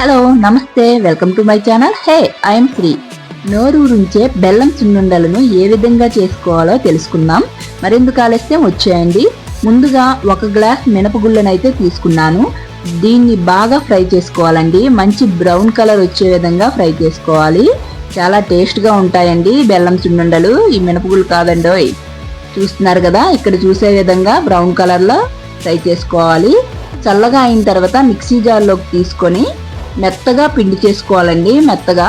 Hello namaste welcome to my channel hey I'm Sri నోరూరుంచే బెల్లం సున్నుండలను ఏ విధంగా చేసుకోవాలో తెలుసుకుందాం. మరెందుకు ఆలస్యం? వచ్చేయండి. ముందుగా ఒక గ్లాస్ మినపగుళ్ళనైతే తీసుకున్నాను. దీన్ని బాగా ఫ్రై చేసుకోవాలండి. మంచి బ్రౌన్ కలర్ వచ్చే విధంగా ఫ్రై చేసుకోవాలి. చాలా టేస్ట్గా ఉంటాయండి బెల్లం సున్నుండలు ఈ మినపగుళ్ళు కాదండోయ్. చూస్తున్నారు కదా ఇక్కడ చూసే విధంగా బ్రౌన్ కలర్లో ఫ్రై చేసుకోవాలి. చల్లగా అయిన తర్వాత మిక్సీ జార్లోకి తీసుకొని మెత్తగా పిండి చేసుకోవాలండి మెత్తగా.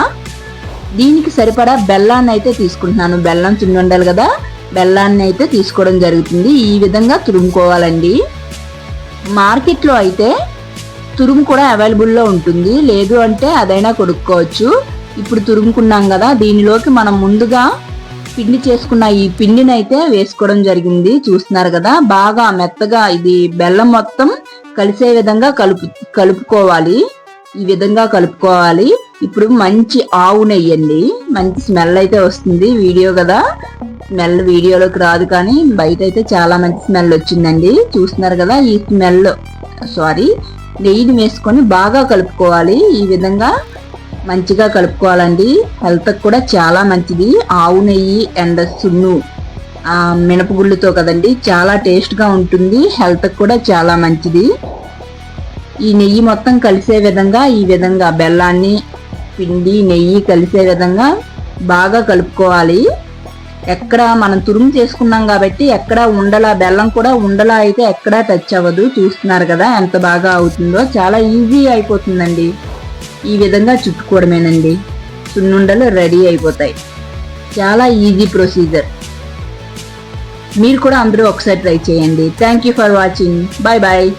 దీనికి సరిపడా బెల్లాన్ని అయితే తీసుకుంటున్నాను. బెల్లం ఉండాలి కదా బెల్లాన్ని అయితే తీసుకోవడం జరుగుతుంది. ఈ విధంగా తురుముకోవాలండి. మార్కెట్లో అయితే తురుము కూడా అవైలబుల్లో ఉంటుంది. లేదు అంటే అదైనా కొనుక్కోవచ్చు. ఇప్పుడు తురుముకున్నాం కదా దీనిలోకి మనం ముందుగా పిండి చేసుకున్న ఈ పిండిని అయితే వేసుకోవడం జరిగింది. చూస్తున్నారు కదా బాగా మెత్తగా ఇది బెల్లం మొత్తం కలిసే విధంగా కలుపు కలుపుకోవాలి. ఈ విధంగా కలుపుకోవాలి. ఇప్పుడు మంచి ఆవు నెయ్యండి. మంచి స్మెల్ అయితే వస్తుంది వీడియో కదా. స్మెల్ వీడియోలోకి రాదు కానీ బయట అయితే చాలా మంచి స్మెల్ వచ్చిందండి. చూస్తున్నారు కదా ఈ స్మెల్. సారీ నెయ్యిని వేసుకొని బాగా కలుపుకోవాలి. ఈ విధంగా మంచిగా కలుపుకోవాలండి. హెల్త్కి కూడా చాలా మంచిది. ఆవు నెయ్యి అండ్ సున్ను మినపగుళ్ళుతో కదండి. చాలా టేస్ట్గా ఉంటుంది. హెల్త్కి కూడా చాలా మంచిది. ఈ నెయ్యి మొత్తం కలిసే విధంగా ఈ విధంగా బెల్లాన్ని పిండి నెయ్యి కలిసే విధంగా బాగా కలుపుకోవాలి. ఎక్కడ మనం తురుము చేసుకున్నాం కాబట్టి ఎక్కడ ఉండల బెల్లం కూడా ఉండలా అయితే ఎక్కడా టచ్ అవ్వదు. చూస్తున్నారు కదా ఎంత బాగా అవుతుందో. చాలా ఈజీ అయిపోతుందండి. ఈ విధంగా చుట్టుకోవడమేనండి. సున్నుండలు రెడీ అయిపోతాయి. చాలా ఈజీ ప్రొసీజర్ మీరు కూడా అందరూ ఒకసారి ట్రై చేయండి. Thank you for watching bye bye